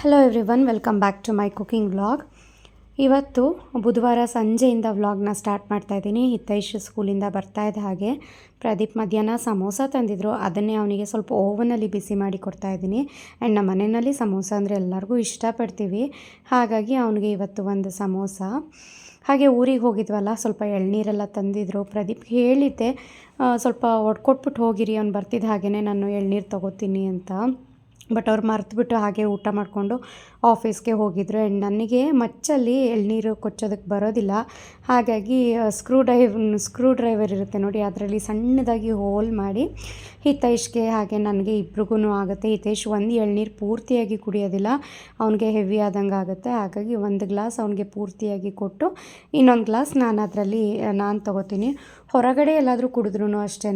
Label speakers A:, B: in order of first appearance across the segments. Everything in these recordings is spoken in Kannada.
A: Hello everyone welcome back to my cooking vlog ಇವತ್ತು ಬುಧವಾರ ಸಂಜೆಯಿಂದ ವ್ಲಾಗ್ನ ಸ್ಟಾರ್ಟ್ ಮಾಡ್ತಾ ಇದ್ದೀನಿ. ಹಿತೈಷ್ ಸ್ಕೂಲಿಂದ ಬರ್ತಾ ಇದ್ದ ಹಾಗೆ ಪ್ರದೀಪ್ ಮಧ್ಯಾಹ್ನ ಸಮೋಸ ತಂದಿದ್ರು. ಅದನ್ನೇ ಅವನಿಗೆ ಸ್ವಲ್ಪ ಓವನಲ್ಲಿ ಬಿಸಿ ಮಾಡಿ ಕೊಡ್ತಾ ಇದ್ದೀನಿ. ಆ್ಯಂಡ್ ನಮ್ಮ ಮನೆಯಲ್ಲಿ ಸಮೋಸ ಅಂದರೆ ಎಲ್ಲರಿಗೂ ಇಷ್ಟಪಡ್ತೀವಿ. ಹಾಗಾಗಿ ಅವನಿಗೆ ಇವತ್ತು ಒಂದು ಸಮೋಸ. ಹಾಗೆ ಊರಿಗೆ ಹೋಗಿದ್ವಲ್ಲ, ಸ್ವಲ್ಪ ಎಳ್ನೀರೆಲ್ಲ ತಂದಿದ್ರು. ಪ್ರದೀಪ್ ಹೇಳಿದ್ದೆ ಸ್ವಲ್ಪ ಒಡ್ಕೊಟ್ಬಿಟ್ಟು ಹೋಗಿರಿ. ಅವ್ನು ಬರ್ತಿದ್ದ ಹಾಗೆಯೇ ನಾನು ಎಳ್ನೀರು ತೊಗೋತೀನಿ ಅಂತ. ಬಟ್ ಅವ್ರು ಮರೆತುಬಿಟ್ಟು ಹಾಗೆ ಊಟ ಮಾಡಿಕೊಂಡು ಆಫೀಸ್ಗೆ ಹೋಗಿದ್ರು. ಆ್ಯಂಡ್ ನನಗೆ ಮಚ್ಚಲ್ಲಿ ಎಳ್ನೀರು ಕೊಚ್ಚೋದಕ್ಕೆ ಬರೋದಿಲ್ಲ. ಹಾಗಾಗಿ ಸ್ಕ್ರೂ ಡ್ರೈವ್ ಸ್ಕ್ರೂ ಡ್ರೈವರ್ ಇರುತ್ತೆ ನೋಡಿ, ಅದರಲ್ಲಿ ಸಣ್ಣದಾಗಿ ಹೋಲ್ ಮಾಡಿ ಹಿತೈಷ್ಗೆ ಹಾಗೆ ನನಗೆ ಇಬ್ರಿಗೂ ಆಗುತ್ತೆ. ಹಿತೈಷ್ ಒಂದು ಎಳ್ನೀರು ಪೂರ್ತಿಯಾಗಿ ಕುಡಿಯೋದಿಲ್ಲ. ಅವನಿಗೆ ಹೆವಿ ಆದಂಗೆ ಆಗುತ್ತೆ. ಹಾಗಾಗಿ ಒಂದು ಗ್ಲಾಸ್ ಅವನಿಗೆ ಪೂರ್ತಿಯಾಗಿ ಕೊಟ್ಟು ಇನ್ನೊಂದು ಗ್ಲಾಸ್ ನಾನು ಅದರಲ್ಲಿ ನಾನು ತೊಗೋತೀನಿ. ಹೊರಗಡೆ ಎಲ್ಲಾದರೂ ಕುಡಿದ್ರೂ ಅಷ್ಟೇ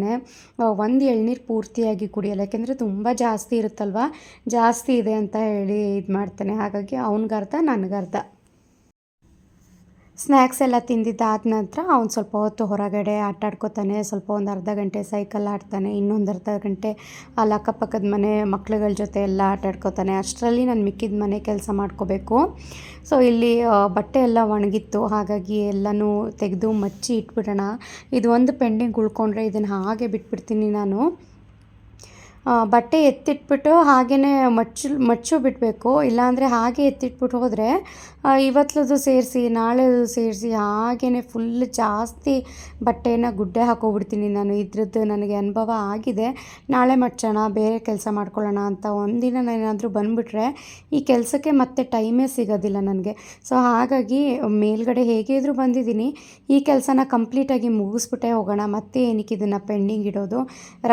A: ಒಂದು ಎಳ್ನೀರು ಪೂರ್ತಿಯಾಗಿ ಕುಡಿಯಲ್ಲ. ಯಾಕೆಂದರೆ ತುಂಬ ಜಾಸ್ತಿ ಇರುತ್ತಲ್ವ? ಜಾಸ್ತಿ ಇದೆ ಅಂತ ಹೇಳಿ ಇದು ಮಾಡ್ತಾನೆ. ಹಾಗಾಗಿ ಅವ್ನಿಗರ್ಧ, ನನಗರ್ಧ. ಸ್ನ್ಯಾಕ್ಸ್ ಎಲ್ಲ ತಿಂದಿದ್ದಾದ ನಂತರ ಅವ್ನು ಸ್ವಲ್ಪ ಹೊತ್ತು ಹೊರಗಡೆ ಆಟ ಆಡ್ಕೋತಾನೆ ಸ್ವಲ್ಪ ಒಂದು ಅರ್ಧ ಗಂಟೆ ಸೈಕಲ್ ಆಡ್ತಾನೆ, ಇನ್ನೊಂದು ಅರ್ಧ ಗಂಟೆ ಅಲ್ಲಿ ಅಕ್ಕಪಕ್ಕದ ಮನೆ ಮಕ್ಳುಗಳ ಜೊತೆ ಎಲ್ಲ ಆಟ ಆಡ್ಕೋತಾನೆ ಅಷ್ಟರಲ್ಲಿ ನಾನು ಮಿಕ್ಕಿದ ಮನೆ ಕೆಲಸ ಮಾಡ್ಕೋಬೇಕು. ಸೊ ಇಲ್ಲಿ ಬಟ್ಟೆ ಎಲ್ಲ ಒಣಗಿತ್ತು. ಹಾಗಾಗಿ ಎಲ್ಲನೂ ತೆಗೆದು ಮಚ್ಚಿ ಇಟ್ಬಿಡೋಣ. ಇದು ಒಂದು ಪೆಂಡಿಂಗ್ ಉಳ್ಕೊಂಡ್ರೆ ಇದನ್ನು ಹಾಗೆ ಬಿಟ್ಬಿಡ್ತೀನಿ ನಾನು. ಬಟ್ಟೆ ಎತ್ತಿಟ್ಬಿಟ್ಟು ಹಾಗೆಯೇ ಮಚ್ಚು ಮಚ್ಚು ಬಿಡಬೇಕು. ಇಲ್ಲಾಂದರೆ ಹಾಗೆ ಎತ್ತಿಟ್ಬಿಟ್ಟು ಹೋದರೆ ಇವತ್ತದು ಸೇರಿಸಿ, ನಾಳೆದು ಸೇರಿಸಿ ಹಾಗೆಯೇ ಫುಲ್ ಜಾಸ್ತಿ ಬಟ್ಟೆನ ಗುಡ್ಡೆ ಹಾಕೋಬಿಡ್ತೀನಿ ನಾನು. ಇದ್ರದ್ದು ನನಗೆ ಅನುಭವ ಆಗಿದೆ. ನಾಳೆ ಮಚ್ಚೋಣ, ಬೇರೆ ಕೆಲಸ ಮಾಡ್ಕೊಳ್ಳೋಣ ಅಂತ ಒಂದಿನ ನಾನೇನಾದರೂ ಬಂದುಬಿಟ್ರೆ ಈ ಕೆಲಸಕ್ಕೆ ಮತ್ತೆ ಟೈಮೇ ಸಿಗೋದಿಲ್ಲ ನನಗೆ. ಸೊ ಹಾಗಾಗಿ ಮೇಲ್ಗಡೆ ಹೇಗೆ ಇದ್ರೂ ಬಂದಿದ್ದೀನಿ. ಈ ಕೆಲಸನ ಕಂಪ್ಲೀಟಾಗಿ ಮುಗಿಸ್ಬಿಟ್ಟೆ ಹೋಗೋಣ. ಮತ್ತೆ ಏನಕ್ಕೆ ಇದನ್ನು ಪೆಂಡಿಂಗ್ ಇಡೋದು?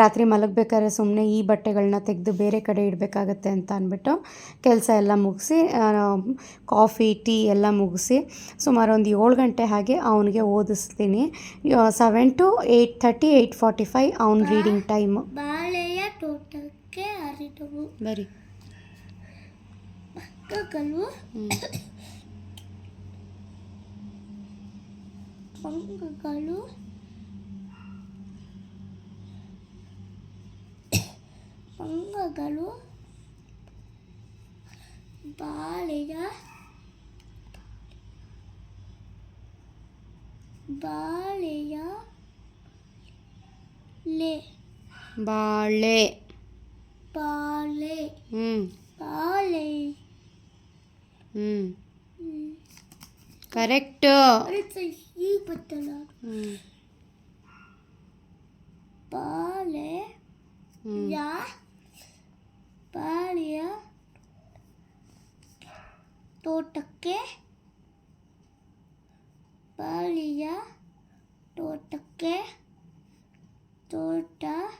A: ರಾತ್ರಿ ಮಲಗಬೇಕಾದ್ರೆ ಸುಮ್ಮನೆ ಈ ಬಟ್ಟೆಗಳನ್ನ ತೆಗೆದು ಬೇರೆ ಕಡೆ ಇಡಬೇಕಾಗತ್ತೆ ಅಂತ ಅಂದ್ಬಿಟ್ಟು ಕೆಲಸ ಎಲ್ಲ ಮುಗಿಸಿ ಕಾಫಿ ಟೀ ಎಲ್ಲ ಮುಗಿಸಿ ಸುಮಾರು ಒಂದು ಏಳು ಗಂಟೆ ಹಾಗೆ ಅವನಿಗೆ ಓದಿಸ್ತೀನಿ. Seven to eight thirty eight forty five ಅವ್ನ ರೀಡಿಂಗ್ ಟೈಮು
B: ಬಾಳೆಯ ತೋಟಕ್ಕೆ ಹರಿದವು
A: ಬರಿ.
B: ಮಕ್ಕಳು. ಮಂಗಗಳು ಮಂಗಗಳು ಬಾಳೆಯ ಬಾಳೆಯ ಲೆ
A: ಬಾಳೆ
B: ಬಾಳೆ
A: ಹ್ಞೂ
B: ಬಾಳೆ
A: ಹ್ಞೂ ಕರೆಕ್ಟು
B: ಅದಕ್ಕೆ ಈ ಬತ್ತಲ್ಲ
A: ಹ್ಞೂ
B: ಬಾಳೆ
A: ಹ್ಞೂ
B: ಯಾ ಬಾಳೆಯ ತೋಟಕ್ಕೆ ಬಾಳೆಯ ತೋಟಕ್ಕೆ ತೋಟಕ್ಕೆ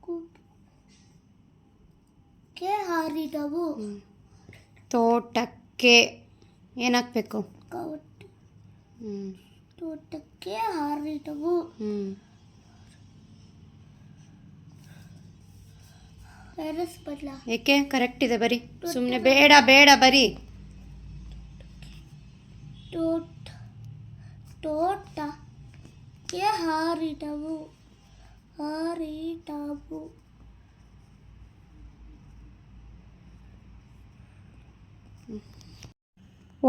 B: ಕು- ಕ್ಕೆ ಹಾರಿದವು
A: ತೋಟಕ್ಕೆ ಏನಾಗಬೇಕು
B: ಕವಟ್-
A: ಹ್ಞೂ
B: ತೋಟಕ್ಕೆ ಹಾರಿದವು.
A: ಏಕೆ? ಕರೆಕ್ಟ್ ಇದೆ ಬರಿ. ಸುಮ್ಮನೆ ಬೇಡ ಬೇಡ ಬರಿ.
B: ತೋಟ ತೋಟಕ್ಕೆ ಹಾರಿದವು. ಹಾರಿದವು.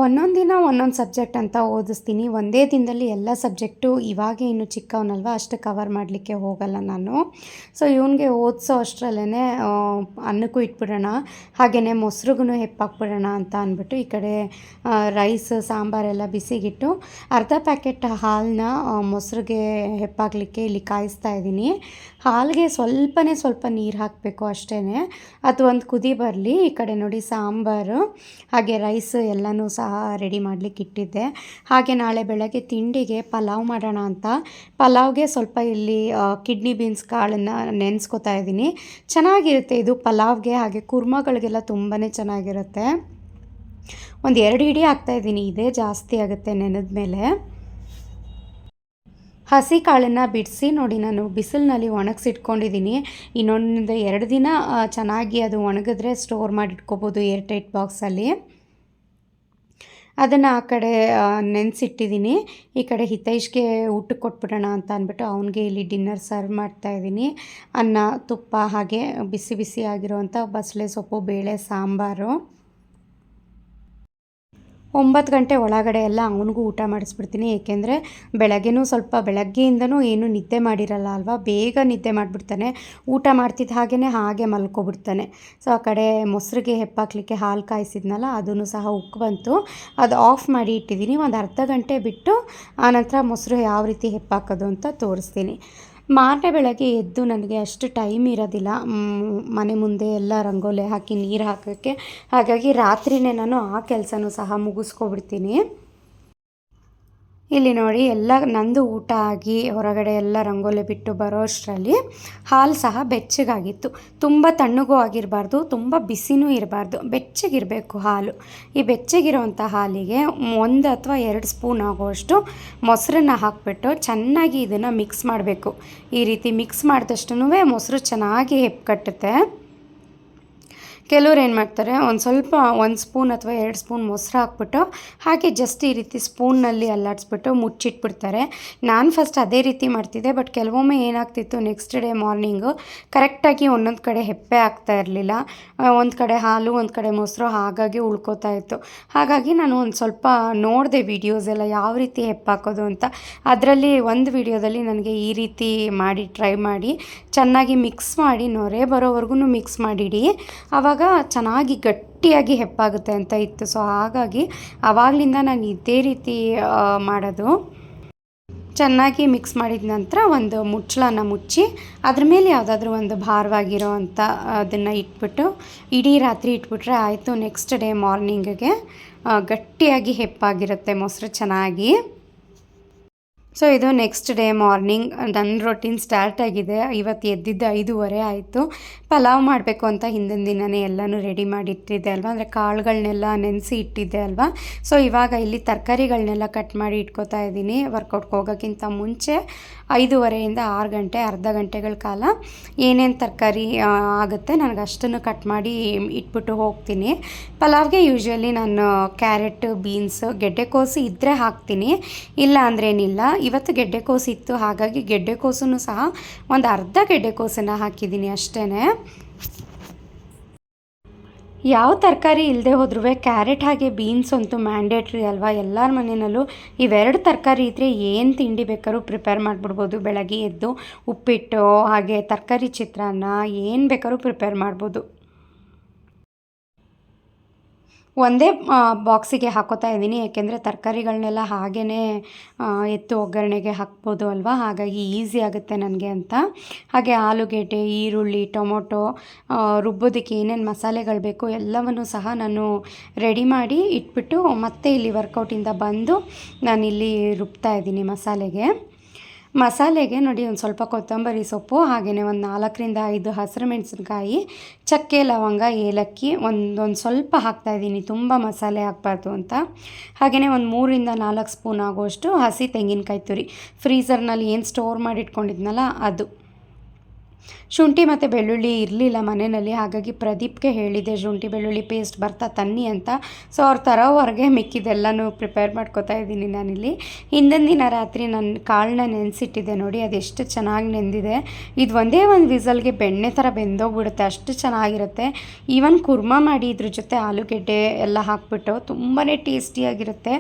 A: ಒಂದೊಂದು ದಿನ ಒಂದೊಂದು ಸಬ್ಜೆಕ್ಟ್ ಅಂತ ಓದಿಸ್ತೀನಿ. ಒಂದೇ ದಿನದಲ್ಲಿ ಎಲ್ಲ ಸಬ್ಜೆಕ್ಟು ಇವಾಗೆ ಇನ್ನು ಚಿಕ್ಕವನಲ್ವ, ಅಷ್ಟು ಕವರ್ ಮಾಡಲಿಕ್ಕೆ ಹೋಗಲ್ಲ ನಾನು. ಸೊ ಇವನಿಗೆ ಓದಿಸೋ ಅಷ್ಟರಲ್ಲೇ ಅನ್ನಕ್ಕೂ ಇಟ್ಬಿಡೋಣ ಹಾಗೆಯೇ ಮೊಸರುಗೂ ಹೆಪ್ಪಾಕ್ಬಿಡೋಣ ಅಂತ ಅಂದ್ಬಿಟ್ಟು ಈ ಕಡೆ ರೈಸ್ ಸಾಂಬಾರೆಲ್ಲ ಬಿಸಿಗಿಟ್ಟು ಅರ್ಧ ಪ್ಯಾಕೆಟ್ ಹಾಲನ್ನ ಮೊಸರಿಗೆ ಹೆಪ್ಪಾಗಲಿಕ್ಕೆ ಇಲ್ಲಿ ಕಾಯಿಸ್ತಾ ಇದ್ದೀನಿ. ಹಾಲಿಗೆ ಸ್ವಲ್ಪನೇ ಸ್ವಲ್ಪ ನೀರು ಹಾಕಬೇಕು ಅಷ್ಟೇ ಅದು ಒಂದು ಕುದಿ ಬರಲಿ. ಈ ಕಡೆ ನೋಡಿ ಸಾಂಬಾರು, ಹಾಗೆ ರೈಸ್ ಎಲ್ಲನೂ ಸಹ ರೆಡಿ ಮಾಡಲಿಕ್ಕೆ ಇಟ್ಟಿದ್ದೆ. ಹಾಗೆ ನಾಳೆ ಬೆಳಗ್ಗೆ ತಿಂಡಿಗೆ ಪಲಾವ್ ಮಾಡೋಣ ಅಂತ. ಪಲಾವ್ಗೆ ಸ್ವಲ್ಪ ಇಲ್ಲಿ ಕಿಡ್ನಿ ಬೀನ್ಸ್ ಕಾಳನ್ನು ನೆನೆಸ್ಕೊತಾ ಇದ್ದೀನಿ. ಚೆನ್ನಾಗಿರುತ್ತೆ ಇದು ಪಲಾವ್ಗೆ, ಹಾಗೆ ಕುರ್ಮಗಳಿಗೆಲ್ಲ ತುಂಬಾ ಚೆನ್ನಾಗಿರುತ್ತೆ. ಒಂದು ಎರಡು ಹಿಡಿ ಹಾಕ್ತಾಯಿದ್ದೀನಿ ಇದೇ ಜಾಸ್ತಿ ಆಗುತ್ತೆ ನೆನೆದ ಮೇಲೆ. ಹಸಿ ಕಾಳನ್ನು ಬಿಡಿಸಿ ನೋಡಿ ನಾನು ಬಿಸಿಲಿನಲ್ಲಿ ಒಣಗಿಸಿಟ್ಕೊಂಡಿದ್ದೀನಿ. ಇನ್ನೊಂದು ಎರಡು ದಿನ ಚೆನ್ನಾಗಿ ಅದು ಒಣಗಿದ್ರೆ ಸ್ಟೋರ್ ಮಾಡಿ ಇಟ್ಕೋಬೋದು ಏರ್ ಟೈಟ್ ಬಾಕ್ಸಲ್ಲಿ. ಅದನ್ನು ಆ ಕಡೆ ನೆನೆಸಿಟ್ಟಿದ್ದೀನಿ ಈ ಕಡೆ ಹಿತೈಷ್ಗೆ ಊಟಕ್ಕೆ ಕೊಟ್ಬಿಡೋಣ ಅಂತ ಅಂದ್ಬಿಟ್ಟು ಅವನಿಗೆ ಇಲ್ಲಿ ಡಿನ್ನರ್ ಸರ್ವ್ ಮಾಡ್ತಾಯಿದ್ದೀನಿ ಅನ್ನ, ತುಪ್ಪ ಹಾಗೆ ಬಿಸಿ ಬಿಸಿ ಆಗಿರುವಂಥ ಬಸಳೆ ಸೊಪ್ಪು, ಬೇಳೆ, ಸಾಂಬಾರು. ಒಂಬತ್ತು ಗಂಟೆ ಒಳಗಡೆ ಎಲ್ಲ ಅವನಿಗೂ ಊಟ ಮಾಡಿಸ್ಬಿಡ್ತೀನಿ. ಏಕೆಂದರೆ ಬೆಳಗ್ಗೆನೂ ಸ್ವಲ್ಪ ಬೆಳಗ್ಗೆಯಿಂದನೂ ಏನು ನಿದ್ದೆ ಮಾಡಿರಲ್ಲ ಅಲ್ವಾ? ಬೇಗ ನಿದ್ದೆ ಮಾಡಿಬಿಡ್ತಾನೆ. ಊಟ ಮಾಡ್ತಿದ್ದ ಹಾಗೇ ಹಾಗೆ ಮಲ್ಕೊಬಿಡ್ತಾನೆ. ಸೊ, ಆ ಕಡೆ ಮೊಸರಿಗೆ ಹೆಪ್ಪಾಕ್ಲಿಕ್ಕೆ ಹಾಲು ಕಾಯಿಸಿದ್ನಲ್ಲ, ಅದನ್ನು ಸಹ ಉಕ್ಕು ಬಂತು. ಅದು ಆಫ್ ಮಾಡಿ ಇಟ್ಟಿದ್ದೀನಿ. ಒಂದು ಅರ್ಧ ಗಂಟೆ ಬಿಟ್ಟು ಆನಂತರ ಮೊಸರು ಯಾವ ರೀತಿ ಹೆಪ್ಪಾಕೋದು ಅಂತ ತೋರಿಸ್ತೀನಿ. ಮಾರನೇ ಬೆಳಗ್ಗೆ ಎದ್ದು ನನಗೆ ಅಷ್ಟು ಟೈಮ್ ಇರೋದಿಲ್ಲ. ಮನೆ ಮುಂದೆ ಎಲ್ಲ ರಂಗೋಲಿ ಹಾಕಿ ನೀರು ಹಾಕೋಕ್ಕೆ. ಹಾಗಾಗಿ ರಾತ್ರಿನೇ ನಾನು ಆ ಕೆಲಸನೂ ಸಹ ಮುಗಿಸ್ಕೊಬಿಡ್ತೀನಿ. ಇಲ್ಲಿ ನೋಡಿ ಎಲ್ಲ ನಂದು ಊಟ ಆಗಿ ಹೊರಗಡೆ ಎಲ್ಲ ರಂಗೋಲಿ ಬಿಟ್ಟು ಬರೋ ಅಷ್ಟರಲ್ಲಿ ಹಾಲು ಸಹ ಬೆಚ್ಚಗಾಗಿತ್ತು. ತುಂಬ ತಣ್ಣಗೂ ಆಗಿರಬಾರ್ದು, ತುಂಬ ಬಿಸಿನೂ ಇರಬಾರ್ದು. ಬೆಚ್ಚಗಿರಬೇಕು ಹಾಲು. ಈ ಬೆಚ್ಚಗಿರೋವಂಥ ಹಾಲಿಗೆ ಒಂದು ಅಥವಾ ಎರಡು ಸ್ಪೂನ್ ಆಗುವಷ್ಟು ಮೊಸರನ್ನ ಹಾಕಿಬಿಟ್ಟು ಚೆನ್ನಾಗಿ ಇದನ್ನು ಮಿಕ್ಸ್ ಮಾಡಬೇಕು. ಈ ರೀತಿ ಮಿಕ್ಸ್ ಮಾಡಿದಷ್ಟು ಮೊಸರು ಚೆನ್ನಾಗಿ ಹೆಪ್ಪುಕಟ್ಟುತ್ತೆ ಕೆಲವ್ರು ಏನು ಮಾಡ್ತಾರೆ, ಒಂದು ಸ್ವಲ್ಪ ಒಂದು ಸ್ಪೂನ್ ಅಥವಾ ಎರಡು ಸ್ಪೂನ್ ಮೊಸರು ಹಾಕ್ಬಿಟ್ಟು, ಹಾಗೆ ಜಸ್ಟ್ ಈ ರೀತಿ ಸ್ಪೂನ್ನಲ್ಲಿ ಅಲ್ಲಾಡಿಸ್ಬಿಟ್ಟು ಮುಚ್ಚಿಟ್ಬಿಡ್ತಾರೆ. ನಾನು ಫಸ್ಟ್ ಅದೇ ರೀತಿ ಮಾಡ್ತಿದ್ದೆ ಬಟ್ ಕೆಲವೊಮ್ಮೆ ಏನಾಗ್ತಿತ್ತು ನೆಕ್ಸ್ಟ್ ಡೇ ಮಾರ್ನಿಂಗು ಕರೆಕ್ಟಾಗಿ ಒಂದೊಂದು ಕಡೆ ಹೆಪ್ಪೆ ಆಗ್ತಾ ಇರಲಿಲ್ಲ. ಒಂದು ಕಡೆ ಹಾಲು, ಒಂದು ಕಡೆ ಮೊಸರು ಹಾಗಾಗಿ ಉಳ್ಕೋತಾ ಇತ್ತು. ಹಾಗಾಗಿ ನಾನು ಒಂದು ಸ್ವಲ್ಪ ನೋಡಿದೆ ವಿಡಿಯೋಸ್ ಎಲ್ಲ, ಯಾವ ರೀತಿ ಹೆಪ್ಪಾಕೋದು ಅಂತ. ಅದರಲ್ಲಿ ಒಂದು ವಿಡಿಯೋದಲ್ಲಿ ನನಗೆ ಈ ರೀತಿ ಮಾಡಿ ಟ್ರೈ ಮಾಡಿ, ಚೆನ್ನಾಗಿ ಮಿಕ್ಸ್ ಮಾಡಿ, ನೊರೆ ಬರೋವರೆಗೂ ಮಿಕ್ಸ್ ಮಾಡಿಡಿ. ಆವಾಗ ಚೆನ್ನಾಗಿ ಗಟ್ಟಿಯಾಗಿ ಹೆಪ್ಪಾಗುತ್ತೆ ಅಂತ ಇತ್ತು. ಸೊ ಹಾಗಾಗಿ ಆವಾಗಲಿಂದ ನಾನು ಇದೇ ರೀತಿ ಮಾಡೋದು. ಚೆನ್ನಾಗಿ ಮಿಕ್ಸ್ ಮಾಡಿದ ನಂತರ ಒಂದು ಮುಚ್ಚಳನ ಮುಚ್ಚಿ ಅದ್ರ ಮೇಲೆ ಯಾವುದಾದ್ರೂ ಒಂದು ಭಾರವಾಗಿರೋ ಅಂಥ ಅದನ್ನು ಇಟ್ಬಿಟ್ಟು, ಇಡೀ ರಾತ್ರಿ ಇಟ್ಬಿಟ್ರೆ ಆಯಿತು. ನೆಕ್ಸ್ಟ್ ಡೇ ಮಾರ್ನಿಂಗಿಗೆ ಗಟ್ಟಿಯಾಗಿ ಹೆಪ್ಪಾಗಿರುತ್ತೆ ಮೊಸರು ಚೆನ್ನಾಗಿ. ಸೊ ಇದು ನೆಕ್ಸ್ಟ್ ಡೇ ಮಾರ್ನಿಂಗ್ ನನ್ನ ರೊಟೀನ್ ಸ್ಟಾರ್ಟ್ ಆಗಿದೆ. ಇವತ್ತು ಎದ್ದಿದ್ದು ಐದೂವರೆ ಆಯಿತು. ಪಲಾವ್ ಮಾಡಬೇಕು ಅಂತ ಹಿಂದಿನ ದಿನವೇ ಎಲ್ಲನೂ ರೆಡಿ ಮಾಡಿ ಇಟ್ಟಿದ್ದೆ ಅಲ್ವಾ? ಅಂದರೆ ಕಾಳುಗಳನ್ನೆಲ್ಲ ನೆನೆಸಿ ಇಟ್ಟಿದ್ದೆ ಅಲ್ವಾ? ಸೊ ಇವಾಗ ಇಲ್ಲಿ ತರಕಾರಿಗಳನ್ನೆಲ್ಲ ಕಟ್ ಮಾಡಿ ಇಟ್ಕೋತಾ ಇದ್ದೀನಿ. ವರ್ಕೌಟ್ಗೆ ಹೋಗೋಕ್ಕಿಂತ ಮುಂಚೆ ಐದೂವರೆಯಿಂದ ಆರು ಗಂಟೆ, ಅರ್ಧ ಗಂಟೆಗಳ ಕಾಲ ಏನೇನು ತರಕಾರಿ ಆಗುತ್ತೆ ನನಗೆ ಅಷ್ಟನ್ನು ಕಟ್ ಮಾಡಿ ಇಟ್ಬಿಟ್ಟು ಹೋಗ್ತೀನಿ. ಪಲಾವ್ಗೆ ಯೂಶ್ವಲಿ ನಾನು ಕ್ಯಾರೆಟ್ ಬೀನ್ಸ್ ಗೆಡ್ಡೆಕೋಸು ಇದ್ದರೆ ಹಾಕ್ತೀನಿ. ಇಲ್ಲ ಅಂದ್ರೇನಿಲ್ಲ ಇವತ್ತು ಗೆಡ್ಡೆಕೋಸು ಇತ್ತು, ಹಾಗಾಗಿ ಗೆಡ್ಡೆಕೋಸನ್ನು ಸಹ ಒಂದು ಅರ್ಧ ಗೆಡ್ಡೆಕೋಸನ್ನು ಹಾಕಿದ್ದೀನಿ ಅಷ್ಟೇ ಯಾವ ತರಕಾರಿ ಇಲ್ಲದೆ ಹೋದ್ರೂ ಕ್ಯಾರೆಟ್ ಹಾಗೆ ಬೀನ್ಸ್ ಅಂತೂ ಮ್ಯಾಂಡೇಟ್ರಿ ಅಲ್ವಾ? ಎಲ್ಲರ ಮನೆಯಲ್ಲೂ ಇವೆರಡು ತರಕಾರಿ ಇದ್ದರೆ ಏನು ತಿಂಡಿ ಬೇಕಾದ್ರೂ ಪ್ರಿಪೇರ್ ಮಾಡಿಬಿಡ್ಬೋದು. ಬೆಳಗ್ಗೆ ಎದ್ದು ಉಪ್ಪಿಟ್ಟು, ಹಾಗೆ ತರಕಾರಿ ಚಿತ್ರಾನ್ನ ಏನು ಬೇಕಾದ್ರೂ ಪ್ರಿಪೇರ್ ಮಾಡ್ಬೋದು. ಒಂದೇ ಬಾಕ್ಸಿಗೆ ಹಾಕೋತಾ ಇದ್ದೀನಿ. ಯಾಕೆಂದರೆ ತರಕಾರಿಗಳನ್ನೆಲ್ಲ ಹಾಗೇ ಎತ್ತು ಒಗ್ಗರಣೆಗೆ ಹಾಕ್ಬೋದು ಅಲ್ವಾ? ಹಾಗಾಗಿ ಈಸಿ ಆಗುತ್ತೆ ನನಗೆ ಅಂತ. ಹಾಗೆ ಆಲೂಗೆಡ್ಡೆ, ಈರುಳ್ಳಿ, ಟೊಮೊಟೊ ರುಬ್ಬೋದಕ್ಕೆ ಏನೇನು ಮಸಾಲೆಗಳು ಬೇಕು ಎಲ್ಲವನ್ನು ಸಹ ನಾನು ರೆಡಿ ಮಾಡಿ ಇಟ್ಬಿಟ್ಟು ಮತ್ತೆ ಇಲ್ಲಿ ವರ್ಕೌಟಿಂದ ಬಂದು ನಾನಿಲ್ಲಿ ರುಬ್ತಾ ಇದ್ದೀನಿ ಮಸಾಲೆಗೆ. ಮಸಾಲೆಗೆ ನೋಡಿ ಒಂದು ಸ್ವಲ್ಪ ಕೊತ್ತಂಬರಿ ಸೊಪ್ಪು ಹಾಗೆಯೇ ಒಂದು ನಾಲ್ಕರಿಂದ ಐದು ಹಸಿರು ಮೆಣಸಿನ್ಕಾಯಿ, ಚಕ್ಕೆ ಲವಂಗ, ಏಲಕ್ಕಿ ಒಂದೊಂದು ಸ್ವಲ್ಪ ಹಾಕ್ತಾಯಿದ್ದೀನಿ ತುಂಬ ಮಸಾಲೆ ಹಾಕ್ಬಾರ್ದು ಅಂತ. ಹಾಗೆಯೇ ಒಂದು ಮೂರಿಂದ ನಾಲ್ಕು ಸ್ಪೂನ್ ಆಗುವಷ್ಟು ಹಸಿ ತೆಂಗಿನಕಾಯಿ ತುರಿ. ಫ್ರೀಸರ್ನಲ್ಲಿ ಏನು ಸ್ಟೋರ್ ಮಾಡಿ ಇಟ್ಕೊಂಡಿದ್ನಲ್ಲ ಅದು. ಶುಂಠಿ ಮತ್ತು ಬೆಳ್ಳುಳ್ಳಿ ಇರಲಿಲ್ಲ ಮನೆಯಲ್ಲಿ, ಹಾಗಾಗಿ ಪ್ರದೀಪ್ಗೆ ಹೇಳಿದೆ, ಶುಂಠಿ, ಬೆಳ್ಳುಳ್ಳಿ ಪೇಸ್ಟ್ ಬರ್ತಾ ತನ್ನಿ ಅಂತ. ಸೊ ಅವ್ರು ತರೋವರೆಗೆ ಮಿಕ್ಕಿದೆಲ್ಲನೂ ಪ್ರಿಪೇರ್ ಮಾಡ್ಕೋತಾ ಇದ್ದೀನಿ ನಾನಿಲ್ಲಿ. ಹಿಂದಿನ ದಿನ ರಾತ್ರಿ ನನ್ನ ಕಾಳನ್ನ ನೆನೆಸಿಟ್ಟಿದ್ದೆ ನೋಡಿ, ಅದೆಷ್ಟು ಚೆನ್ನಾಗಿ ನೆಂದಿದೆ. ಇದು ಒಂದೇ ಒಂದು ವಿಸಲ್ಗೆ ಬೆಣ್ಣೆ ಥರ ಬೆಂದೋಗ್ಬಿಡುತ್ತೆ, ಅಷ್ಟು ಚೆನ್ನಾಗಿರುತ್ತೆ. ಈವನ್ ಕುರ್ಮಾ ಮಾಡಿ ಇದ್ರ ಜೊತೆ ಆಲೂಗೆಡ್ಡೆ ಎಲ್ಲ ಹಾಕ್ಬಿಟ್ಟು ತುಂಬಾ ಟೇಸ್ಟಿಯಾಗಿರುತ್ತೆ.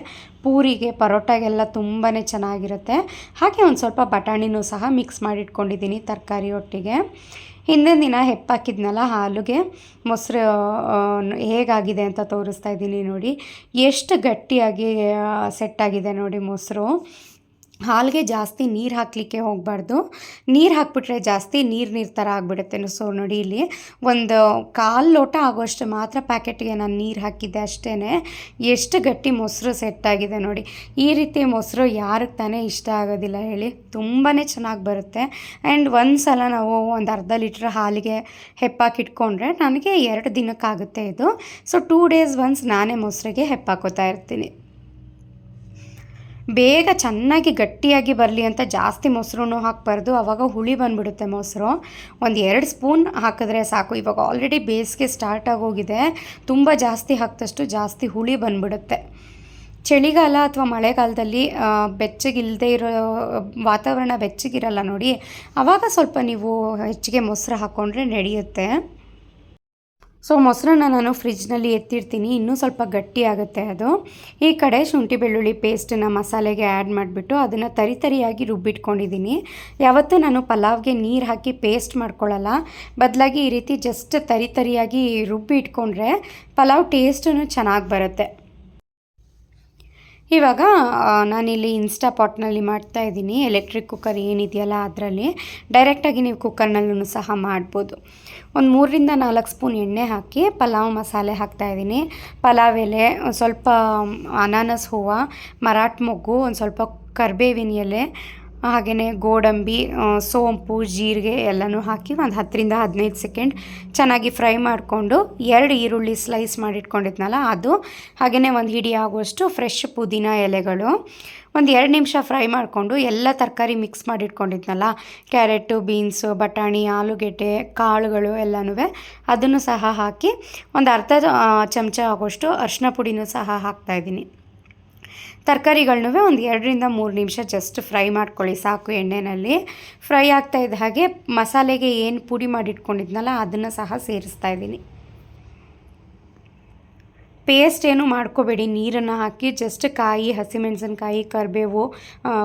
A: ಪೂರಿಗೆ ಪರೋಟಾಗೆಲ್ಲ ತುಂಬಾ ಚೆನ್ನಾಗಿರುತ್ತೆ. ಹಾಗೆ ಒಂದು ಸ್ವಲ್ಪ ಬಟಾಣಿನೂ ಸಹ ಮಿಕ್ಸ್ ಮಾಡಿಟ್ಕೊಂಡಿದ್ದೀನಿ ತರಕಾರಿ ಒಟ್ಟಿಗೆ. ಹಿಂದಿನ ದಿನ ಹೆಪ್ಪಾಕಿದ್ನಲ್ಲ ಹಾಲುಗೆ. ಮೊಸರು ಹೇಗಾಗಿದೆ ಅಂತ ತೋರಿಸ್ತಾ ಇದ್ದೀನಿ ನೋಡಿ. ಎಷ್ಟು ಗಟ್ಟಿಯಾಗಿ ಸೆಟ್ಟಾಗಿದೆ ನೋಡಿ ಮೊಸರು. ಹಾಲಿಗೆ ಜಾಸ್ತಿ ನೀರು ಹಾಕಲಿಕ್ಕೆ ಹೋಗಬಾರ್ದು. ನೀರು ಹಾಕ್ಬಿಟ್ರೆ ಜಾಸ್ತಿ ನೀರು ನೀರು ಥರ ಆಗಿಬಿಡುತ್ತೆ ಸೊ ನೋಡಿ ಇಲ್ಲಿ. ಒಂದು ಕಾಲು ಲೋಟ ಆಗೋಷ್ಟು ಮಾತ್ರ ಪ್ಯಾಕೆಟ್ಗೆ ನಾನು ನೀರು ಹಾಕಿದ್ದೆ ಅಷ್ಟೇ ಎಷ್ಟು ಗಟ್ಟಿ ಮೊಸರು ಸೆಟ್ ಆಗಿದೆ ನೋಡಿ. ಈ ರೀತಿ ಮೊಸರು ಯಾರಿಗೆ ತಾನೇ ಇಷ್ಟ ಆಗೋದಿಲ್ಲ ಹೇಳಿ. ತುಂಬಾ ಚೆನ್ನಾಗಿ ಬರುತ್ತೆ. ಆ್ಯಂಡ್ ಒಂದು ಸಲ ನಾವು ಒಂದು ಅರ್ಧ ಲೀಟ್ರ್ ಹಾಲಿಗೆ ಹೆಪ್ಪಾಕಿಟ್ಕೊಂಡ್ರೆ ನನಗೆ ಎರಡು ದಿನಕ್ಕಾಗುತ್ತೆ ಇದು. ಸೊ ಟೂ ಡೇಸ್ ಒನ್ಸ್ ನಾನೇ ಮೊಸರಿಗೆ ಹೆಪ್ಪಾಕೋತಾ ಇರ್ತೀನಿ. ಬೇಗ ಚೆನ್ನಾಗಿ ಗಟ್ಟಿಯಾಗಿ ಬರಲಿ ಅಂತ ಜಾಸ್ತಿ ಮೊಸರು ಹಾಕಬಾರ್ದು. ಆವಾಗ ಹುಳಿ ಬಂದುಬಿಡುತ್ತೆ ಮೊಸರು. ಒಂದು ಎರಡು ಸ್ಪೂನ್ ಹಾಕಿದ್ರೆ ಸಾಕು. ಇವಾಗ ಆಲ್ರೆಡಿ ಬೇಸಿಗೆ ಸ್ಟಾರ್ಟ್ ಆಗೋಗಿದೆ ತುಂಬ ಜಾಸ್ತಿ ಹಾಕಿದಷ್ಟು ಜಾಸ್ತಿ ಹುಳಿ ಬಂದುಬಿಡುತ್ತೆ. ಚಳಿಗಾಲ ಅಥವಾ ಮಳೆಗಾಲದಲ್ಲಿ ಬೆಚ್ಚಗಿಲ್ಲದೆ ಇರೋ, ವಾತಾವರಣ ಬೆಚ್ಚಗಿರಲ್ಲ ನೋಡಿ. ಆವಾಗ ಸ್ವಲ್ಪ ನೀವು ಹೆಚ್ಚಿಗೆ ಮೊಸರು ಹಾಕ್ಕೊಂಡ್ರೆ ನಡೆಯುತ್ತೆ. ಸೊ ಮೊಸರನ್ನ ನಾನು ಫ್ರಿಜ್ನಲ್ಲಿ ಎತ್ತಿರ್ತೀನಿ. ಇನ್ನೂ ಸ್ವಲ್ಪ ಗಟ್ಟಿ ಆಗುತ್ತೆ ಅದು. ಈ ಕಡೆ ಶುಂಠಿ ಬೆಳ್ಳುಳ್ಳಿ ಪೇಸ್ಟನ್ನ ಮಸಾಲೆಗೆ ಆ್ಯಡ್ ಮಾಡಿಬಿಟ್ಟು ಅದನ್ನು ತರಿ ತರಿಯಾಗಿ ರುಬ್ಬಿಟ್ಕೊಂಡಿದ್ದೀನಿ. ಯಾವತ್ತೂ ನಾನು ಪಲಾವ್ಗೆ ನೀರು ಹಾಕಿ ಪೇಸ್ಟ್ ಮಾಡ್ಕೊಳ್ಳಲ್ಲ ಬದಲಾಗಿ ಈ ರೀತಿ ಜಸ್ಟ್ ತರಿ ತರಿಯಾಗಿ ರುಬ್ಬಿ ಇಟ್ಕೊಂಡ್ರೆ ಪಲಾವ್ ಟೇಸ್ಟೂ ಚೆನ್ನಾಗಿ ಬರುತ್ತೆ. ಇವಾಗ ನಾನಿಲ್ಲಿ ಇನ್ಸ್ಟಾ ಪಾಟ್ನಲ್ಲಿ ಮಾಡ್ತಾ ಇದ್ದೀನಿ. ಎಲೆಕ್ಟ್ರಿಕ್ ಕುಕ್ಕರ್ ಏನಿದೆಯಲ್ಲ ಅದರಲ್ಲಿ. ಡೈರೆಕ್ಟಾಗಿ ನೀವು ಕುಕ್ಕರ್ನಲ್ಲೂ ಸಹ ಮಾಡ್ಬೋದು. ಒಂದು ಮೂರರಿಂದ ನಾಲ್ಕು ಸ್ಪೂನ್ ಎಣ್ಣೆ ಹಾಕಿ ಪಲಾವ್ ಮಸಾಲೆ ಹಾಕ್ತಾಯಿದ್ದೀನಿ ಪಲಾವ್ ಎಲೆ ಸ್ವಲ್ಪ ಅನಾನಸ್ ಹೂವು, ಮರಾಠ ಮೊಗ್ಗು, ಒಂದು ಸ್ವಲ್ಪ ಕರಿಬೇವಿನ ಎಲೆ ಹಾಗೆಯೇ ಗೋಡಂಬಿ ಸೋಂಪು, ಜೀರಿಗೆ ಎಲ್ಲನೂ ಹಾಕಿ ಒಂದು ಹತ್ತರಿಂದ ಹದಿನೈದು ಸೆಕೆಂಡ್ ಚೆನ್ನಾಗಿ ಫ್ರೈ ಮಾಡಿಕೊಂಡು ಎರಡು ಈರುಳ್ಳಿ ಸ್ಲೈಸ್ ಮಾಡಿಟ್ಕೊಂಡಿದ್ನಲ್ಲ ಅದು. ಹಾಗೆಯೇ ಒಂದು ಹಿಡಿ ಆಗುವಷ್ಟು ಫ್ರೆಶ್ ಪುದೀನ ಎಲೆಗಳು. ಒಂದು ಎರಡು ನಿಮಿಷ ಫ್ರೈ ಮಾಡಿಕೊಂಡು ಎಲ್ಲ ತರಕಾರಿ ಮಿಕ್ಸ್ ಮಾಡಿಟ್ಕೊಂಡಿದ್ನಲ್ಲ. ಕ್ಯಾರೆಟು, ಬೀನ್ಸು, ಬಟಾಣಿ, ಆಲೂಗೆಡ್ಡೆ, ಕಾಳುಗಳು ಎಲ್ಲನೂ ಅದನ್ನು ಸಹ ಹಾಕಿ ಒಂದು ಅರ್ಧ ಚಮಚ ಆಗೋಷ್ಟು ಅರಿಶಿನ ಪುಡಿನೂ ಸಹ ಹಾಕ್ತಾಯಿದ್ದೀನಿ ತರಕಾರಿಗಳನ್ನೂ ಒಂದು ಎರಡರಿಂದ ಮೂರು ನಿಮಿಷ ಜಸ್ಟ್ ಫ್ರೈ ಮಾಡ್ಕೊಳ್ಳಿ. ಸಾಕು ಎಣ್ಣೆಯಲ್ಲಿ ಫ್ರೈ ಆಗ್ತಾ ಇದ್ದ ಹಾಗೆ ಮಸಾಲೆಗೆ ಏನು ಪುಡಿ ಮಾಡಿಟ್ಕೊಂಡಿದ್ನಲ್ಲ, ಅದನ್ನು ಸಹ ಸೇರಿಸ್ತಾ ಇದ್ದೀನಿ. ಪೇಸ್ಟ್ ಏನು ಮಾಡ್ಕೋಬೇಡಿ. ನೀರನ್ನು ಹಾಕಿ ಜಸ್ಟ್ ಕಾಯಿ, ಹಸಿಮೆಣಸಿನ್ಕಾಯಿ, ಕರಿಬೇವು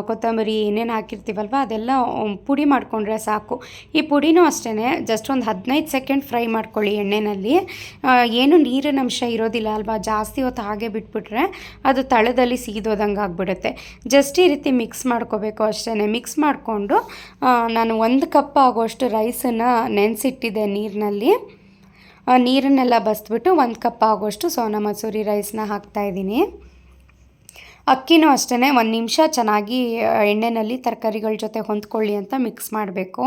A: ಕೊತ್ತಂಬರಿ ಏನೇನು ಹಾಕಿರ್ತೀವಲ್ವ, ಅದೆಲ್ಲ ಪುಡಿ ಮಾಡಿಕೊಂಡ್ರೆ ಸಾಕು. ಈ ಪುಡಿನೂ ಅಷ್ಟೇ ಜಸ್ಟ್ ಒಂದು ಹದಿನೈದು ಸೆಕೆಂಡ್ ಫ್ರೈ ಮಾಡ್ಕೊಳ್ಳಿ ಎಣ್ಣೆಯಲ್ಲಿ ಏನು ನೀರಿನ ಅಂಶ ಇರೋದಿಲ್ಲ ಅಲ್ವಾ, ಜಾಸ್ತಿ ಹೊತ್ತು ಹಾಗೆ ಬಿಟ್ಬಿಟ್ರೆ ಅದು ತಳದಲ್ಲಿ ಸೀದೋದಂಗೆ ಆಗಿಬಿಡುತ್ತೆ. ಜಸ್ಟ್ ಈ ರೀತಿ ಮಿಕ್ಸ್ ಮಾಡ್ಕೋಬೇಕು ಅಷ್ಟೇ ಮಿಕ್ಸ್ ಮಾಡಿಕೊಂಡು ನಾನು ಒಂದು ಕಪ್ ಆಗೋಷ್ಟು ರೈಸನ್ನು ನೆನೆಸಿಟ್ಟಿದ್ದೆ ನೀರಿನಲ್ಲಿ. ನೀರನ್ನೆಲ್ಲ ಬಸ್ಬಿಟ್ಟು ಒಂದು ಕಪ್ ಆಗೋಷ್ಟು ಸೋನಾ ಮಸೂರಿ ರೈಸ್ನ ಹಾಕ್ತಾಯಿದ್ದೀನಿ ಅಕ್ಕಿನೂ ಅಷ್ಟೇ ಒಂದು ನಿಮಿಷ ಚೆನ್ನಾಗಿ ಎಣ್ಣೆಯಲ್ಲಿ ತರಕಾರಿಗಳ ಜೊತೆ ಹೊಂದ್ಕೊಳ್ಳಿ ಅಂತ ಮಿಕ್ಸ್ ಮಾಡಬೇಕು.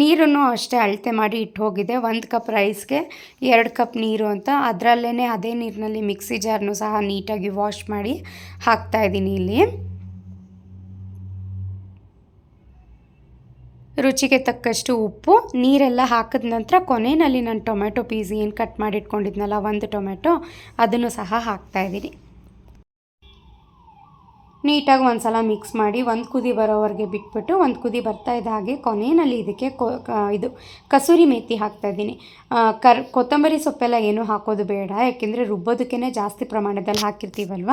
A: ನೀರನ್ನು ಅಷ್ಟೇ ಅಳತೆ ಮಾಡಿ ಇಟ್ಟು ಹೋಗಿದೆ. ಒಂದು ಕಪ್ ರೈಸ್ಗೆ ಎರಡು ಕಪ್ ನೀರು ಅಂತ. ಅದರಲ್ಲೇ ಅದೇ ನೀರಿನಲ್ಲಿ ಮಿಕ್ಸಿ ಜಾರ್ನು ಸಹ ನೀಟಾಗಿ ವಾಶ್ ಮಾಡಿ ಹಾಕ್ತಾಯಿದ್ದೀನಿ ಇಲ್ಲಿ. ರುಚಿಗೆ ತಕ್ಕಷ್ಟು ಉಪ್ಪು, ನೀರೆಲ್ಲ ಹಾಕಿದ ನಂತರ ಕೊನೆಯಲ್ಲಿ ನಾನು ಟೊಮೆಟೊ ಪೀಸ್ ಏನು ಕಟ್ ಮಾಡಿಟ್ಕೊಂಡಿದ್ನಲ್ಲ, ಒಂದು ಟೊಮೆಟೊ ಅದನ್ನು ಸಹ ಹಾಕ್ತಾಯಿದ್ದೀನಿ ನೀಟಾಗಿ ಒಂದು ಸಲ ಮಿಕ್ಸ್ ಮಾಡಿ ಒಂದು ಕುದಿ ಬರೋವರೆಗೆ ಬಿಟ್ಬಿಟ್ಟು ಒಂದು ಕುದಿ ಬರ್ತಾ ಇದ್ದ ಹಾಗೆ ಕೊನೆಯಲ್ಲಿ ಇದಕ್ಕೆ ಇದು ಕಸೂರಿ ಮೇಥಿ ಹಾಕ್ತಾಯಿದ್ದೀನಿ ಕರ್ ಕೊತ್ತಂಬರಿ ಸೊಪ್ಪೆಲ್ಲ ಏನೂ ಹಾಕೋದು ಬೇಡ, ಯಾಕೆಂದರೆ ರುಬ್ಬೋದಕ್ಕೇ ಜಾಸ್ತಿ ಪ್ರಮಾಣದಲ್ಲಿ ಹಾಕಿರ್ತೀವಲ್ವ?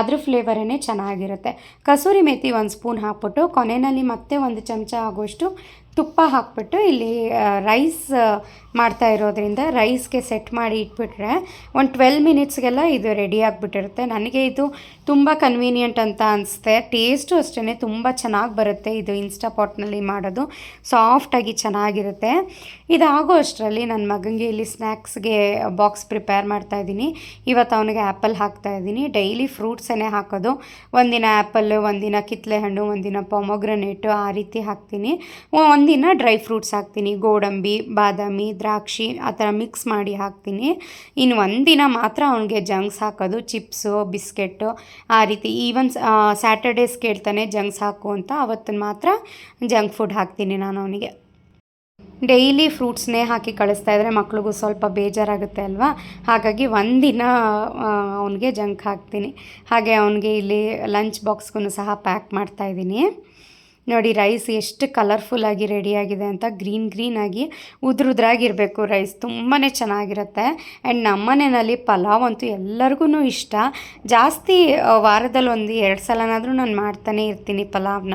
A: ಅದ್ರ ಫ್ಲೇವರೇ ಚೆನ್ನಾಗಿರುತ್ತೆ. ಕಸೂರಿ ಮೇತಿ ಒಂದು ಸ್ಪೂನ್ ಹಾಕ್ಬಿಟ್ಟು ಕೊನೆಯಲ್ಲಿ ಮತ್ತೆ ಒಂದು ಚಮಚ ಆಗೋಷ್ಟು ತುಪ್ಪ ಹಾಕ್ಬಿಟ್ಟು ಇಲ್ಲಿ ರೈಸ್ ಮಾಡ್ತಾ ಇರೋದ್ರಿಂದ ರೈಸ್ಗೆ ಸೆಟ್ ಮಾಡಿ ಇಟ್ಬಿಟ್ರೆ ಒಂದು ಟ್ವೆಲ್ ಮಿನಿಟ್ಸ್ಗೆಲ್ಲ ಇದು ರೆಡಿ ಆಗಿಬಿಟ್ಟಿರುತ್ತೆ. ನನಗೆ ಇದು ತುಂಬ ಕನ್ವೀನಿಯೆಂಟ್ ಅಂತ ಅನಿಸುತ್ತೆ ಟೇಸ್ಟು ಅಷ್ಟೇ ತುಂಬ ಚೆನ್ನಾಗಿ ಬರುತ್ತೆ ಇದು ಇನ್ಸ್ಟಾ ಪಾಟ್ನಲ್ಲಿ ಮಾಡೋದು. ಸಾಫ್ಟಾಗಿ ಚೆನ್ನಾಗಿರುತ್ತೆ. ಇದಾಗೋ ಅಷ್ಟರಲ್ಲಿ ನನ್ನ ಮಗನಿಗೆ ಇಲ್ಲಿ ಸ್ನ್ಯಾಕ್ಸ್ಗೆ ಬಾಕ್ಸ್ ಪ್ರಿಪೇರ್ ಮಾಡ್ತಾ ಇದ್ದೀನಿ. ಇವತ್ತು ಅವನಿಗೆ ಆ್ಯಪಲ್ ಹಾಕ್ತಾ ಇದ್ದೀನಿ. ಡೈಲಿ ಫ್ರೂಟ್ಸನ್ನೇ ಹಾಕೋದು. ಒಂದಿನ ಆ್ಯಪಲ್ಲು ಒಂದಿನ ಕಿತ್ತಲೆ ಹಣ್ಣು, ಒಂದಿನ ಪೊಮೊಗ್ರನೇಟು ಆ ರೀತಿ ಹಾಕ್ತೀನಿ. ಒಂದಿನ ಡ್ರೈ ಫ್ರೂಟ್ಸ್ ಹಾಕ್ತೀನಿ. ಗೋಡಂಬಿ, ಬಾದಾಮಿ, ದ್ರಾಕ್ಷಿ ಆ ಥರ ಮಿಕ್ಸ್ ಮಾಡಿ ಹಾಕ್ತೀನಿ. ಇನ್ನು ಒಂದಿನ ಮಾತ್ರ ಅವನಿಗೆ ಜಂಕ್ಸ್ ಹಾಕೋದು. ಚಿಪ್ಸು, ಬಿಸ್ಕೆಟ್ಟು ಆ ರೀತಿ ಈವನ್ ಸ್ಯಾಟರ್ಡೇಸ್ ಕೇಳ್ತಾನೆ ಜಂಕ್ಸ್ ಹಾಕು ಅಂತ ಅವತ್ತನ್ನು ಮಾತ್ರ ಜಂಕ್ ಫುಡ್ ಹಾಕ್ತೀನಿ ನಾನು ಅವನಿಗೆ. ಡೈಲಿ ಫ್ರೂಟ್ಸ್ನೇ ಹಾಕಿ ಕಳಿಸ್ತಾ ಇದ್ದರೆ ಮಕ್ಳಿಗೂ ಸ್ವಲ್ಪ ಬೇಜಾರಾಗುತ್ತೆ ಅಲ್ವಾ? ಹಾಗಾಗಿ ಒಂದಿನ ಅವನಿಗೆ ಜಂಕ್ ಹಾಕ್ತೀನಿ. ಹಾಗೆ ಅವನಿಗೆ ಇಲ್ಲಿ ಲಂಚ್ ಬಾಕ್ಸ್ಗೂ ಸಹ ಪ್ಯಾಕ್ ಮಾಡ್ತಾ ಇದ್ದೀನಿ. ನೋಡಿ ರೈಸ್ ಎಷ್ಟು ಕಲರ್ಫುಲ್ಲಾಗಿ ರೆಡಿಯಾಗಿದೆ ಅಂತ ಗ್ರೀನ್ ಗ್ರೀನಾಗಿ ಉದ್ರುದ್ರಾಗಿರಬೇಕು ರೈಸ್ ತುಂಬಾ ಚೆನ್ನಾಗಿರುತ್ತೆ. ಆ್ಯಂಡ್ ನಮ್ಮನೆಯಲ್ಲಿ ಪಲಾವ್ ಅಂತೂ ಎಲ್ಲರಿಗೂ ಇಷ್ಟ. ಜಾಸ್ತಿ ವಾರದಲ್ಲಿ ಒಂದು ಎರಡು ಸಲನಾದರೂ ನಾನು ಮಾಡ್ತಾನೆ ಇರ್ತೀನಿ ಪಲಾವ್ನ.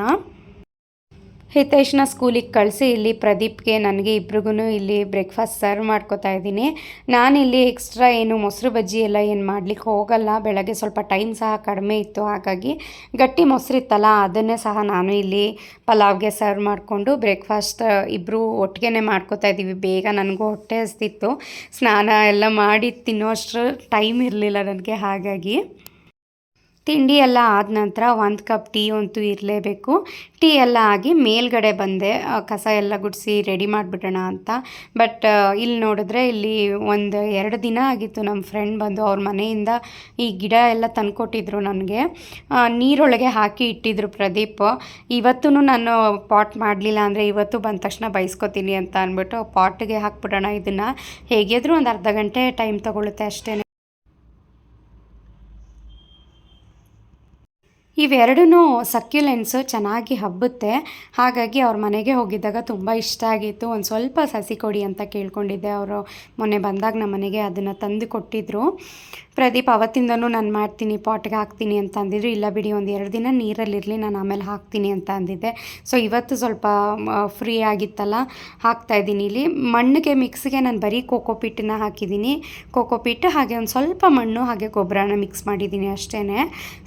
A: ಹಿತೇಶ್ನ ಸ್ಕೂಲಿಗೆ ಕಳಿಸಿ, ಇಲ್ಲಿ ಪ್ರದೀಪ್ಗೆ, ನನಗೆ ಇಬ್ರಿಗೂ ಇಲ್ಲಿ ಬ್ರೇಕ್ಫಾಸ್ಟ್ ಸರ್ವ್ ಮಾಡ್ಕೋತಾ ಇದ್ದೀನಿ. ನಾನಿಲ್ಲಿ ಎಕ್ಸ್ಟ್ರಾ ಏನು ಮೊಸರು ಬಜ್ಜಿ ಎಲ್ಲ ಏನು ಮಾಡ್ಲಿಕ್ಕೆ ಹೋಗಲ್ಲ. ಬೆಳಗ್ಗೆ ಸ್ವಲ್ಪ ಟೈಮ್ ಸಹ ಕಡಿಮೆ ಇತ್ತು. ಹಾಗಾಗಿ ಗಟ್ಟಿ ಮೊಸರು ಇತ್ತಲ್ಲ, ಅದನ್ನೇ ಸಹ ನಾನು ಇಲ್ಲಿ ಪಲಾವ್ಗೆ ಸರ್ವ್ ಮಾಡಿಕೊಂಡು ಬ್ರೇಕ್ಫಾಸ್ಟ್ ಇಬ್ಬರು ಒಟ್ಟಿಗೆ ಮಾಡ್ಕೋತಾ ಇದ್ದೀವಿ. ಬೇಗ ನನಗೂ ಹೊಟ್ಟೆ ಹಸ್ತಿತ್ತು. ಸ್ನಾನ ಎಲ್ಲ ಮಾಡಿ ತಿನ್ನೋ ಅಷ್ಟು ಟೈಮ್ ಇರಲಿಲ್ಲ ನನಗೆ. ಹಾಗಾಗಿ ತಿಂಡಿ ಎಲ್ಲ ಆದ ನಂತರ ಒಂದು ಕಪ್ ಟೀ ಅಂತೂ ಇರಲೇಬೇಕು. ಟೀ ಎಲ್ಲ ಆಗಿ ಮೇಲ್ಗಡೆ ಬಂದೆ. ಕಸ ಎಲ್ಲ ಗುಡಿಸಿ ರೆಡಿ ಮಾಡಿಬಿಡೋಣ ಅಂತ. ಬಟ್ ಇಲ್ಲಿ ನೋಡಿದ್ರೆ ಇಲ್ಲಿ ಒಂದು ಎರಡು ದಿನ ಆಗಿತ್ತು ನಮ್ಮ ಫ್ರೆಂಡ್ ಬಂದು ಅವ್ರ ಮನೆಯಿಂದ ಈ ಗಿಡ ಎಲ್ಲ ತಂದುಕೊಟ್ಟಿದ್ರು ನನಗೆ. ನೀರೊಳಗೆ ಹಾಕಿ ಇಟ್ಟಿದ್ರು ಪ್ರದೀಪ್. ಇವತ್ತೂ ನಾನು ಪಾಟ್ ಮಾಡಲಿಲ್ಲ ಅಂದರೆ ಇವತ್ತು ಬಂದ ತಕ್ಷಣ ಬಯಸ್ಕೊತೀನಿ ಅಂತ ಅಂದ್ಬಿಟ್ಟು ಪಾಟ್ಗೆ ಹಾಕ್ಬಿಡೋಣ ಇದನ್ನು. ಹೇಗಿದ್ರು ಒಂದು ಅರ್ಧ ಗಂಟೆ ಟೈಮ್ ತೊಗೊಳುತ್ತೆ ಅಷ್ಟೇ ಇವೆರಡೂ ಸಕ್ಯುಲೆನ್ಸು ಚೆನ್ನಾಗಿ ಹಬ್ಬುತ್ತೆ. ಹಾಗಾಗಿ ಅವ್ರ ಮನೆಗೆ ಹೋಗಿದ್ದಾಗ ತುಂಬ ಇಷ್ಟ ಆಗಿತ್ತು. ಒಂದು ಸ್ವಲ್ಪ ಸಸಿ ಕೊಡಿ ಅಂತ ಕೇಳ್ಕೊಂಡಿದ್ದೆ. ಅವರು ಮೊನ್ನೆ ಬಂದಾಗ ನಮ್ಮ ಮನೆಗೆ ಅದನ್ನು ತಂದು ಕೊಟ್ಟಿದ್ದರು ಪ್ರದೀಪ್, ಅವತ್ತಿಂದನೂ ನಾನು ಮಾಡ್ತೀನಿ, ಪಾಟ್ಗೆ ಹಾಕ್ತೀನಿ ಅಂತ ಅಂದಿದ್ರು. ಇಲ್ಲ ಬಿಡಿ, ಒಂದು ಎರಡು ದಿನ ನೀರಲ್ಲಿರಲಿ, ನಾನು ಆಮೇಲೆ ಹಾಕ್ತೀನಿ ಅಂತ ಅಂದಿದ್ದೆ. ಸೊ ಇವತ್ತು ಸ್ವಲ್ಪ ಫ್ರೀ ಆಗಿತ್ತಲ್ಲ, ಹಾಕ್ತಾ ಇದ್ದೀನಿ ಇಲ್ಲಿ. ಮಣ್ಣಿಗೆ ಮಿಕ್ಸ್ಗೆ ನಾನು ಬರೀ ಕೋಕೋಪಿಟ್ಟನ್ನ ಹಾಕಿದ್ದೀನಿ. ಕೋಕೋಪಿಟ್ ಹಾಗೆ ಒಂದು ಸ್ವಲ್ಪ ಮಣ್ಣು, ಹಾಗೆ ಗೊಬ್ಬರನ ಮಿಕ್ಸ್ ಮಾಡಿದ್ದೀನಿ ಅಷ್ಟೇ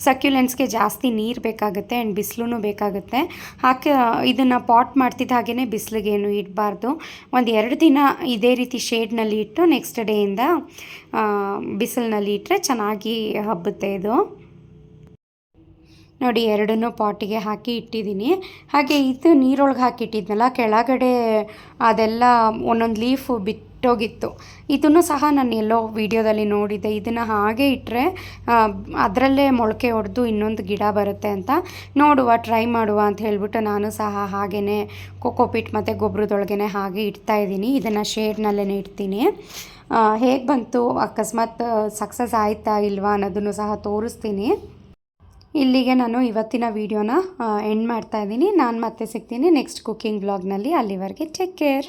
A: ಸಕ್ಯುಲೆನ್ಸ್ಗೆ ಜಾಸ್ತಿ ನೀರು ಬೇಕಾಗುತ್ತೆ ಆ್ಯಂಡ್ ಬಿಸಿಲೂ ಬೇಕಾಗುತ್ತೆ. ಹಾಕಿ, ಇದನ್ನು ಪಾಟ್ ಮಾಡ್ತಿದ್ದ ಹಾಗೆಯೇ ಬಿಸಿಲಿಗೇನು ಇಡಬಾರ್ದು. ಒಂದು ಎರಡು ದಿನ ಇದೇ ರೀತಿ ಶೇಡ್ನಲ್ಲಿ ಇಟ್ಟು ನೆಕ್ಸ್ಟ್ ಡೇಯಿಂದ ಬಿಸಿಲಿನಲ್ಲಿ ಇಟ್ಟರೆ ಚೆನ್ನಾಗಿ ಹಬ್ಬುತ್ತೆ ಇದು. ನೋಡಿ, ಎರಡನ್ನೂ ಪಾಟಿಗೆ ಹಾಕಿ ಇಟ್ಟಿದ್ದೀನಿ. ಹಾಗೆ ಇದು ನೀರೊಳಗೆ ಹಾಕಿಟ್ಟಿದ್ನಲ್ಲ, ಕೆಳಗಡೆ ಅದೆಲ್ಲ ಒಂದೊಂದು ಲೀಫು ಬಿಟ್ಟೋಗಿತ್ತು. ಇದನ್ನು ಸಹ ನಾನು ಎಲ್ಲೋ ವಿಡಿಯೋದಲ್ಲಿ ನೋಡಿದ್ದೆ. ಇದನ್ನು ಹಾಗೆ ಇಟ್ಟರೆ ಅದರಲ್ಲೇ ಮೊಳಕೆ ಹೊಡೆದು ಇನ್ನೊಂದು ಗಿಡ ಬರುತ್ತೆ ಅಂತ ನೋಡುವ, ಟ್ರೈ ಮಾಡುವ ಅಂತ ಹೇಳಿಬಿಟ್ಟು ನಾನು ಸಹ ಹಾಗೆಯೇ ಕೋಕೋಪಿಟ್ ಮತ್ತು ಗೊಬ್ಬರದೊಳಗೇ ಹಾಗೆ ಇಡ್ತಾ ಇದ್ದೀನಿ. ಇದನ್ನು ಶೇಡ್ನಲ್ಲೇ ಇಡ್ತೀನಿ. ಹೇಗೆ ಬಂತು? ಅಕಸ್ಮಾತ್ ಸಕ್ಸಸ್ ಆಯಿತಾ ಇಲ್ವಾ ಅನ್ನೋದನ್ನು ಸಹ ತೋರಿಸ್ತೀನಿ. ಇಲ್ಲಿಗೆ ನಾನು ಇವತ್ತಿನ ವೀಡಿಯೋನ ಎಂಡ್ ಮಾಡ್ತಾ ಇದ್ದೀನಿ. ನಾನು ಮತ್ತೆ ಸಿಗ್ತೀನಿ ನೆಕ್ಸ್ಟ್ ಕುಕ್ಕಿಂಗ್ ಬ್ಲಾಗ್ನಲ್ಲಿ ಅಲ್ಲಿವರೆಗೆ ಟೇಕ್ ಕೇರ್